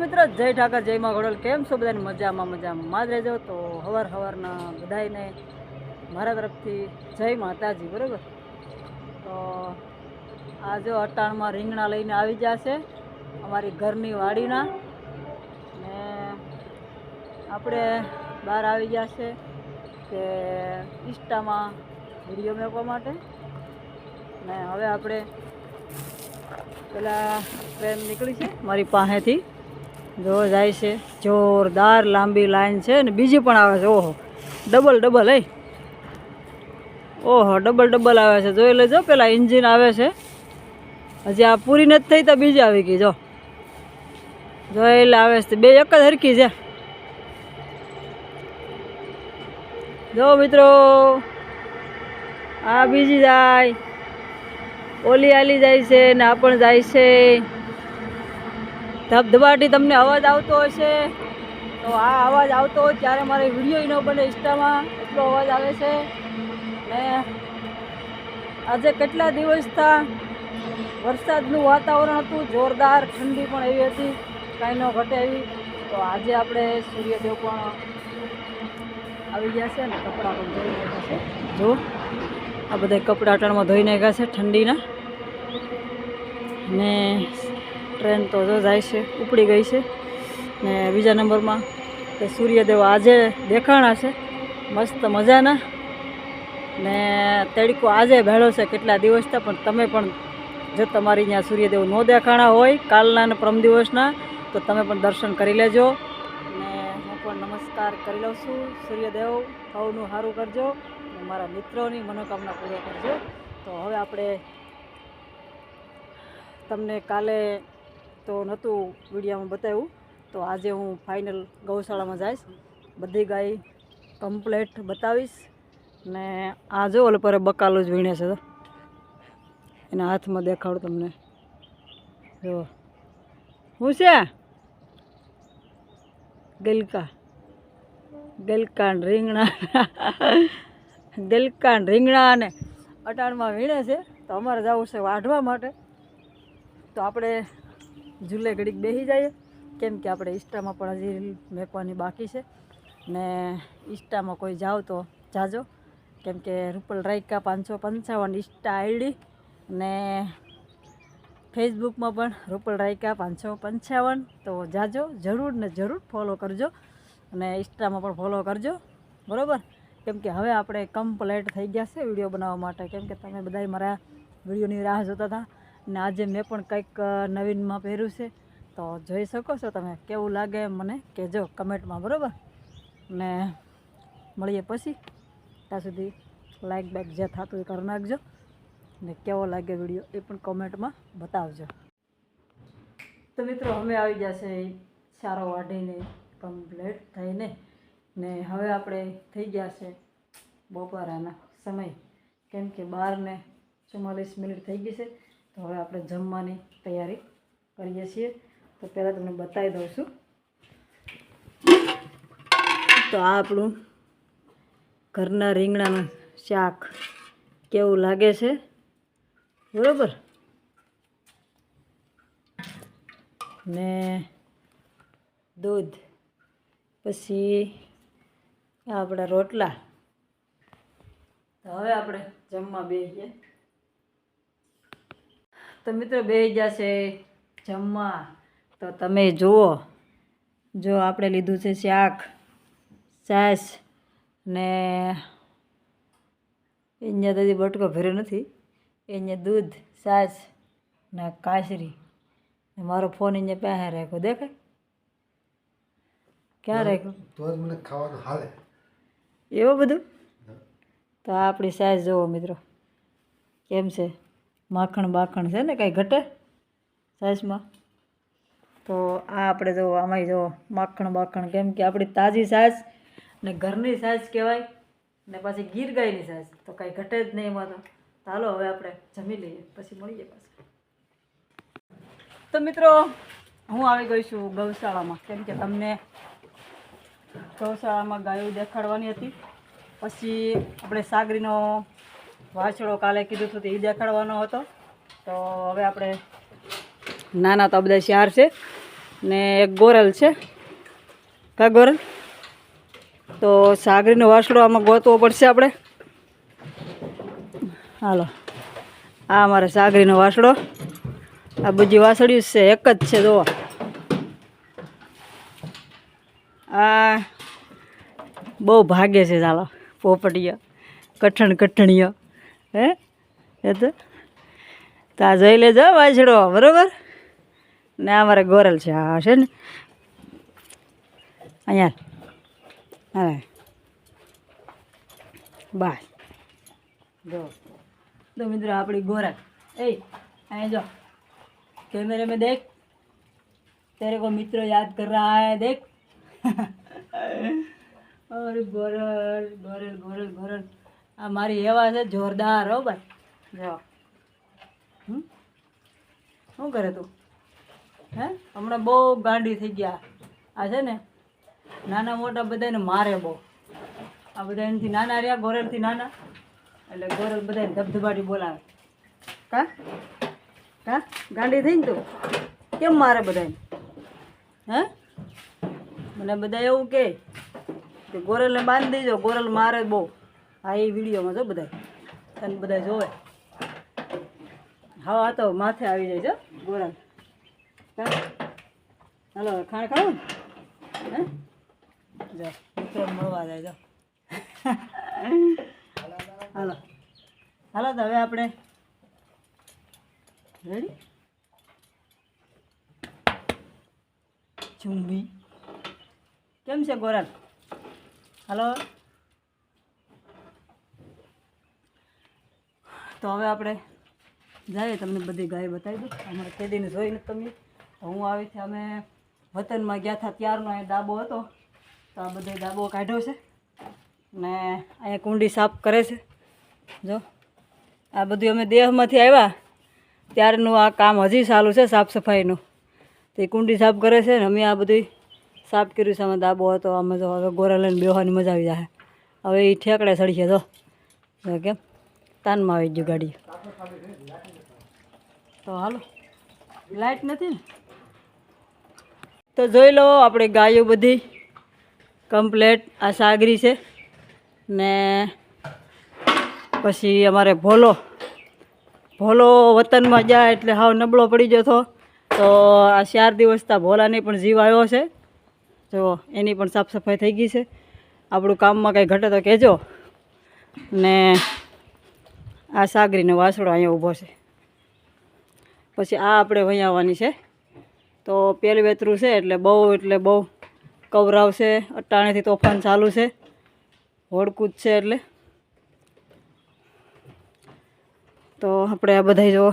મિત્રો, જય ઠાકર, જય માં ઘોડલ કેમ છો બધાની? મજામાં મજામાં. જ રહેજો તો હવાર હવારના બધાને મારા તરફથી જય માતાજી, બરાબર? તો આ જો અટાણમાં રીંગણા લઈને આવી જશે અમારી ઘરની વાડીના. ને આપણે બહાર આવી જશે કે ઇન્સ્ટામાં વીડિયો મેળવવા માટે. ને હવે આપણે પેલા ટ્રેન નીકળી છે મારી પાસેથી. જો જાય છે. જોરદાર લાંબી લાઈન છે ને બીજી પણ આવે છે. ઓહો. ડબલ ડબલ હે ઓહો, ડબલ ડબલ આવે છે. જોઈ લેજો, પેલા ઇન્જિન આવે છે. હજી આ પૂરી નથી થઈ તો બીજી આવી ગઈ, જો. એટલે આવે છે. બે એક જ હરખી છે. જો મિત્રો, આ બીજી જાય. ઓલી આલી જાય છે ને આ પણ જાય છે. ધબધબાટી તમને અવાજ આવતો હશે, તો આ અવાજ આવતો હોય ત્યારે મારે વીડિયો ન બને ઇન્સ્ટામાં, એટલો અવાજ આવે છે. ને આજે કેટલા દિવસથી વરસાદનું વાતાવરણ હતું, જોરદાર ઠંડી પણ એવી હતી, કાંઈ ન ઘટે એવી. તો આજે આપણે સૂર્યદેવ પણ આવી ગયા છે ને, કપડાં પણ ધોઈ નાખ્યા છે. જો, આ બધા કપડાં અટાણમાં ધોઈ નાખ્યા છે ઠંડીના. ને ટ્રેન તો જો જાય છે, ઉપડી ગઈ છે. ને બીજા નંબરમાં કે સૂર્યદેવ આજે દેખાણા છે. મસ્ત મજાના. ને તડકો આજે ભેળો છે કેટલા દિવસના પણ તમે પણ જો તમારી ત્યાં સૂર્યદેવ ન દેખાણા હોય, કાલના અને પરમ દિવસના, તો તમે પણ દર્શન કરી લેજો. ને હું પણ નમસ્કાર કરી લઉં છું. સૂર્યદેવ સૌનું સારું કરજો. મારા મિત્રોની મનોકામના પૂરો કરજો. તો હવે આપણે તમને કાલે તો નહોતું વિડીયામાં બતાવ્યું. તો આજે હું ફાઇનલ ગૌશાળામાં જઈશ. બધી ગાય કમ્પ્લેટ બતાવીશ. ને આ જો ઓલે પર બકાલું જ વીણે છે. તો એના હાથમાં દેખાડું તમને. જો. હું છે? ગલકા. ગલકા રીંગણા. ગલકા રીંગણા અને અટાણમાં વીણે છે. તો અમારે જવું છે વાઢવા માટે. તો આપણે ઝૂલે ઘડીક બેસી જઈએ. કેમ કે આપણે ઇન્સ્ટામાં પણ હજી રીલ મેકવાની બાકી છે. ને ઇન્સ્ટામાં કોઈ જાઓ તો જાજો. કેમ કે રૂપલ રાયકા પાંચસો પંચાવન ઇન્સ્ટા આઈડી. ને ફેસબુકમાં પણ રૂપલ રાયકા પાંચસો પંચાવન. તો જાજો, જરૂર ને જરૂર ફોલો કરજો. અને ઇન્સ્ટામાં પણ ફોલો કરજો. બરાબર? કેમ કે હવે આપણે કમ્પ્લેટ થઈ ગયા છે વીડિયો બનાવવા માટે. કેમ કે તમે બધા મારા વિડીયોની રાહ જોતા હતા. ને આજે મેં પણ કંઈક નવીનમાં પહેર્યું છે. તો જોઈ શકો છો તમે કેવું લાગે મને, કહેજો કમેન્ટમાં, બરાબર? ને મળીએ પછી. ત્યાં સુધી લાઇક બાઇક જે થતું એ કરી નાખજો. ને કેવો લાગે વીડિયો એ પણ કોમેન્ટમાં બતાવજો. તો મિત્રો, અમે આવી જશે સારો વાઢીને કમ્પ્લીટ થઈને. ને હવે આપણે થઈ ગયા છે બપોરાના સમય. કેમ કે બારને ચુમ્માલીસ મિનિટ થઈ ગઈ છે. હવે આપણે જમવાની તૈયારી કરીએ છીએ. તો પહેલાં તમને બતાવી દઉં છું. તો આ આપણું ઘરના રીંગણાનું શાક કેવું લાગે છે? બરાબર? ને દૂધ, પછી આપણા રોટલા. તો હવે આપણે જમવા બેસીએ. તો મિત્રો બે જશે જમવા. તો તમે જુઓ. જો આપણે લીધું છે શાક છાશ ને અહીંયા તો બટકો ભર્યો નથી. અહીંયા દૂધ છાશ ને કાસરી. ને મારો ફોન અહીંયા પાસે રાખ્યો. દેખાય? ક્યાં રાખ્યો? તો મને ખાવાનું હાલે. એવું બધું? તો આપણી સાઈઝ જુઓ મિત્રો. કેમ છે? માખણ બાખણ છે ને કાંઈ ઘટે સાઈઝમાં? તો આ આપણે જુઓ આમાંય જુઓ માખણ બાખણ કેમ કે આપણી તાજી સાઈઝ ને ઘરની સાઈઝ કહેવાય ને પછી ગીર ગાયની સાઈઝ, તો કાંઈ ઘટે જ નહીં એમાં તો. ચાલો હવે આપણે જમી લઈએ, પછી મળીએ પાછા. તો મિત્રો, હું આવી ગઈ છું ગૌશાળામાં. કેમ કે તમને ગૌશાળામાં ગાયો દેખાડવાની હતી. પછી આપણે સાગરીનો વાછડો કાલે કીધું હતું એ દેખાડવાનો હતો. તો હવે આપણે નાના તો બધા શિયાર છે ને એક ગોરલ છે. કા ગોરલ? તો સાગરીનો વાસડો આમાં ગોતવો પડશે આપણે. હાલો. આ અમારે સાગરીનો વાસડો આ બધી વાસળ્યું છે, એક જ છે જોવા આ બહુ ભાગે છે, ચાલો પોપટીયા કઠણ કઠણીયા હે એ તો તો આ જોઈ લેજો વાછડો બરોબર ને આ મારે ગોરલ છે આ છે ને અહીંયા હા બાય જો તો મિત્રો આપણી ગોરલ એ અહીંયા જો कैमरे में देख तेरे को मित्र याद कर रहा है देख और गोरल गोरल गोरल गोरल આ મારી એવા છે જોરદાર, હો ભાઈ. જો. હમ? શું કરે તું? હે? હમણાં બહુ ગાંડી થઈ ગયા. આ છે ને, નાના મોટા બધાને મારે બહુ. આ બધા એનાથી નાના રહ્યા, ગોરેલથી નાના. એટલે ગોરલ બધાને ધબધબાટી બોલાવે. કા? હા ગાંડી થઈ ને તું? કેમ મારે બધાને? હે? મને બધા એવું કે ગોરલને બાંધી દેજો, ગોરલ મારે બહુ. હા એ વિડીયોમાં જો બધા તને બધા જોવે. હા આ તો માથે આવી જાય છે ગોરા હલો, ખાણ ખાવું હે? જો મળવા જાય જો. હાલો. હાલો તો હવે આપણે રેડી ચુંબી કેમ છે ગોરાલ હલો. તો હવે આપણે જઈએ, તમને બધી ગાય બતાવી દઉં. અમારે કેદીને જોઈને તમે. હું આવી છે અમે વતનમાં ગયા હતા, ત્યારનો એ ડાબો હતો. તો આ બધો ડાબો કાઢ્યો છે ને અહીંયા કુંડી સાફ કરે છે. જો, આ બધું અમે દેહમાંથી આવ્યા. ત્યારનું આ કામ હજી ચાલુ છે, સાફ સફાઈનું. તે કુંડી સાફ કરે છે ને અમે આ બધું સાફ કર્યું છે. અમે ડાબો હતો અમે જો હવે ગોરા લઈને બેહવાની મજા આવી જાય હવે એ ઠેકડે સડી છે જો કેમ? તાનમાં આવી ગયું ગાડી. તો હાલો, લાઈટ નથી તો જોઈ લો આપણે ગાયો બધી, કમ્પ્લેટ, આ સાગરી છે. ને પછી અમારે ભોલો. ભોલો વતનમાં જાય એટલે હાવ નબળો પડી ગયો હતો તો આ ચાર દિવસ તા ભોલાને પણ જીવ આવ્યો છે. જો, એની પણ સાફ સફાઈ થઈ ગઈ છે. આપણું કામમાં કંઈ ઘટે તો કહેજો. ને આ સાગરીનો વાસળો અહીંયા ઊભો છે. પછી આ આપણે વહી છે. તો પેલું વેતરું છે એટલે બહુ એટલે બહુ કવરાવશે અટાણેથી તોફાન ચાલુ છે. હોડકૂદ છે એટલે. તો આપણે આ બધા જો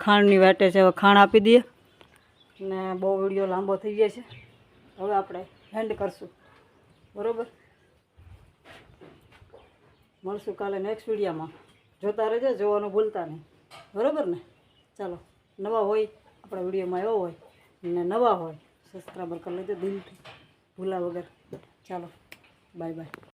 ખાંડની વાટે છે, હવે ખાણ આપી દઈએ. ને બહુ વીડિયો લાંબો થઈ જાય છે. હવે આપણે હેન્ડ કરશું. બરાબર? મળશું કાલે નેક્સ્ટ વિડીયોમાં. જોતા રહેજો, જોવાનું ભૂલતા નહીં. બરાબર ને? ચાલો, નવા હોય, આપણા વિડીયોમાં એવો હોય, ને નવા હોય સબસ્ક્રાઈબર કરી લેજો દિલથી. ભૂલા વગર. ચાલો બાય બાય